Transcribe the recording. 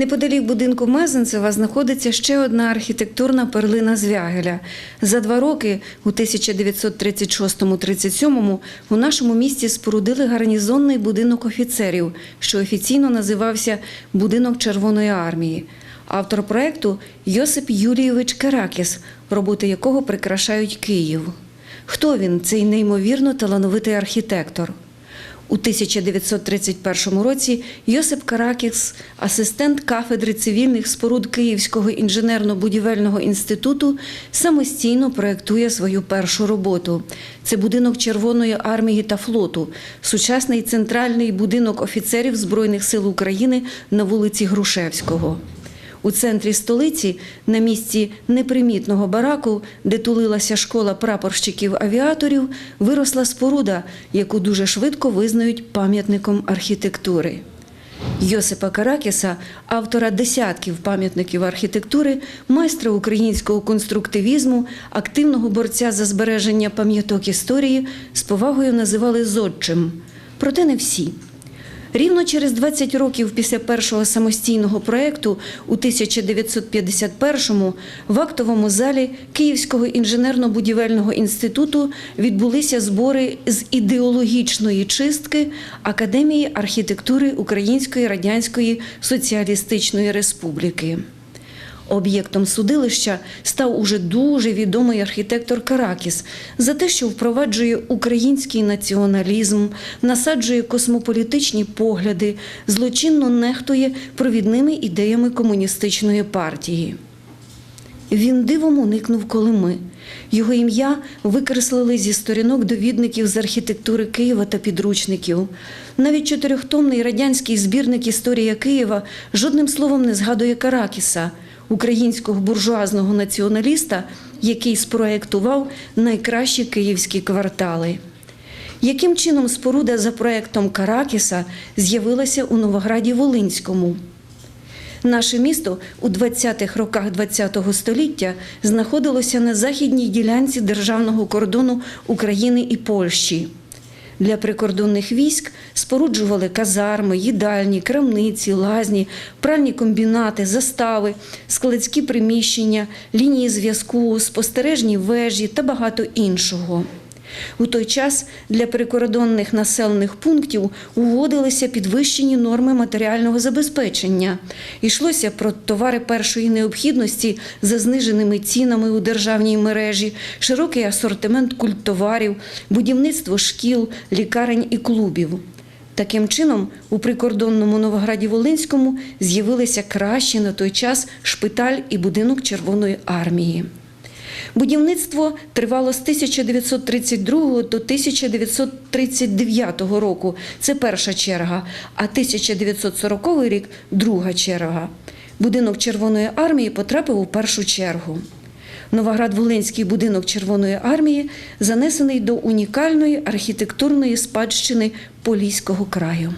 Неподалік будинку Мезенцева знаходиться ще одна архітектурна перлина Звягеля. За два роки, у 1936-37, у нашому місті спорудили гарнізонний будинок офіцерів, що офіційно називався Будинок Червоної армії. Автор проекту Йосип Юрійович Керакіс, роботи якого прикрашають Київ. Хто він, цей неймовірно талановитий архітектор? У 1931 році Йосип Каракіс, асистент кафедри цивільних споруд Київського інженерно-будівельного інституту, самостійно проєктує свою першу роботу. Це будинок Червоної армії та флоту, сучасний центральний будинок офіцерів Збройних сил України на вулиці Грушевського. У центрі столиці, на місці непримітного бараку, де тулилася школа прапорщиків-авіаторів, виросла споруда, яку дуже швидко визнають пам'ятником архітектури. Йосипа Каракіса, автора десятків пам'ятників архітектури, майстра українського конструктивізму, активного борця за збереження пам'яток історії, з повагою називали зодчим. Проте не всі. Рівно через 20 років після першого самостійного проєкту у 1951-му в актовому залі Київського інженерно-будівельного інституту відбулися збори з ідеологічної чистки Академії архітектури Української Радянської Соціалістичної Республіки. Об'єктом судилища став уже дуже відомий архітектор Каракіс за те, що впроваджує український націоналізм, насаджує космополітичні погляди, злочинно нехтує провідними ідеями комуністичної партії. Він дивом уникнув Колими. Його ім'я викреслили зі сторінок довідників з архітектури Києва та підручників. Навіть чотирьохтомний радянський збірник Історія Києва жодним словом не згадує Каракіса, українського буржуазного націоналіста, який спроектував найкращі київські квартали. Яким чином споруда за проектом Каракіса з'явилася у Новограді Волинському? Наше місто у 20-х роках ХХ століття знаходилося на західній ділянці державного кордону України і Польщі. Для прикордонних військ споруджували казарми, їдальні, крамниці, лазні, пральні комбінати, застави, складські приміщення, лінії зв'язку, спостережні вежі та багато іншого. У той час для прикордонних населених пунктів уводилися підвищені норми матеріального забезпечення. Йшлося про товари першої необхідності за зниженими цінами у державній мережі, широкий асортимент культтоварів, будівництво шкіл, лікарень і клубів. Таким чином, у прикордонному Новограді Волинському з'явилися кращі на той час шпиталь і будинок Червоної армії. Будівництво тривало з 1932 до 1939 року. Це перша черга, а 1940 рік друга черга. Будинок Червоної армії потрапив у першу чергу. Новоград-Волинський будинок Червоної армії занесений до унікальної архітектурної спадщини Поліського краю.